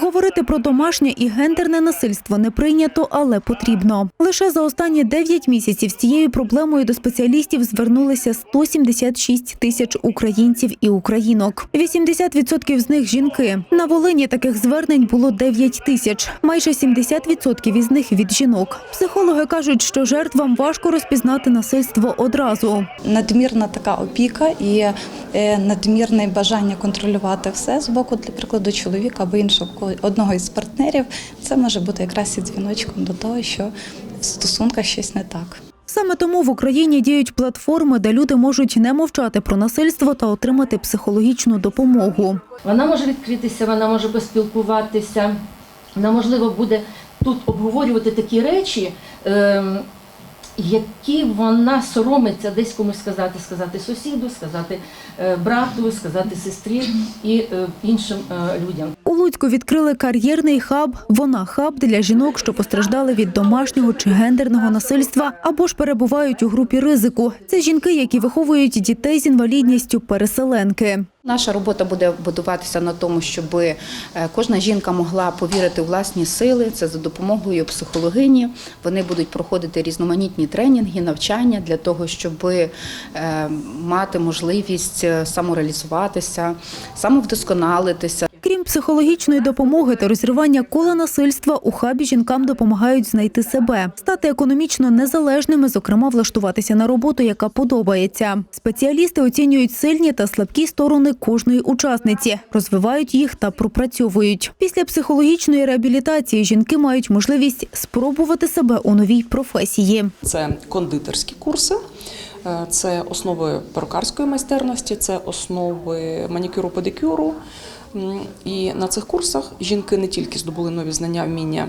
Говорити про домашнє і гендерне насильство не прийнято, але потрібно. Лише за останні 9 місяців з цією проблемою до спеціалістів звернулися 176 тисяч українців і українок. 80% з них жінки. На Волині таких звернень було 9 тисяч. Майже 70% із них від жінок. Психологи кажуть, що жертвам важко розпізнати насильство одразу. надмірна така опіка і е, надмірне бажання контролювати все з боку, для прикладу, чоловіка або іншого одного із партнерів, це може бути якраз і дзвіночком до того, що в стосунках щось не так. Саме тому в Україні діють платформи, де люди можуть не мовчати про насильство та отримати психологічну допомогу. Вона може відкритися, вона може поспілкуватися. Вона, можливо, буде тут обговорювати такі речі, ем, які вона соромиться десь комусь сказати, сказати сусіду, сказати е, брату, сказати сестрі і е, іншим е, людям. Луцьку відкрили кар'єрний хаб «Вона хаб» для жінок, що постраждали від домашнього чи гендерного насильства або ж перебувають у групі ризику. Це жінки, які виховують дітей з інвалідністю, переселенки. Наша робота буде будуватися на тому, щоб е, кожна жінка могла повірити у власні сили. Це за допомогою психологині. Вони будуть проходити різноманітні тренінги, навчання для того, щоб е, мати можливість е, самореалізуватися, самовдосконалитися. Психологічної допомоги та розірвання кола насильства, у хабі жінкам допомагають знайти себе, стати економічно незалежними, зокрема влаштуватися на роботу, яка подобається. Спеціалісти оцінюють сильні та слабкі сторони кожної учасниці, розвивають їх та пропрацьовують. Після психологічної реабілітації жінки мають можливість спробувати себе у новій професії. Це кондитерські курси, це основи перукарської майстерності, це основи манікюру педикюру. І на цих курсах жінки не тільки здобули нові знання, вміння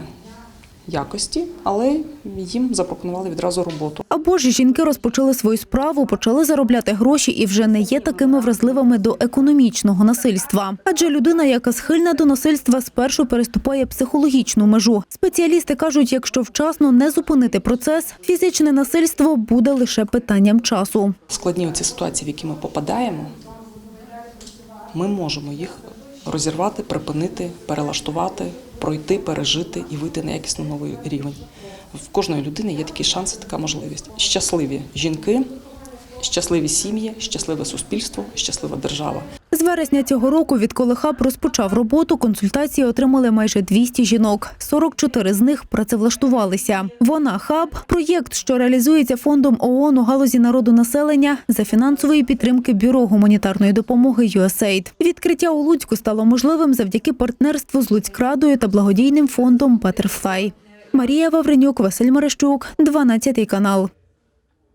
якості, але їм запропонували відразу роботу. Або ж жінки розпочали свою справу, почали заробляти гроші і вже не є такими вразливими до економічного насильства. Адже людина, яка схильна до насильства, спершу переступає психологічну межу. Спеціалісти кажуть, якщо вчасно не зупинити процес, фізичне насильство буде лише питанням часу. Складні ці ситуації, в які ми попадаємо, ми можемо їх розірвати, припинити, перелаштувати, пройти, пережити і вийти на якісно новий рівень. В кожної людини є такі шанси, така можливість. Щасливі жінки, щасливі сім'ї, щасливе суспільство, щаслива держава. З вересня цього року, відколи хаб розпочав роботу, консультації отримали майже 200 жінок. 44 з них працевлаштувалися. Вона хаб проєкт, що реалізується фондом ООН у галузі народу населення за фінансової підтримки бюро гуманітарної допомоги USAID. Відкриття у Луцьку стало можливим завдяки партнерству з Луцькрадою та благодійним фондом Butterfly. Марія Вавренюк, Василь Марищук, 12 канал.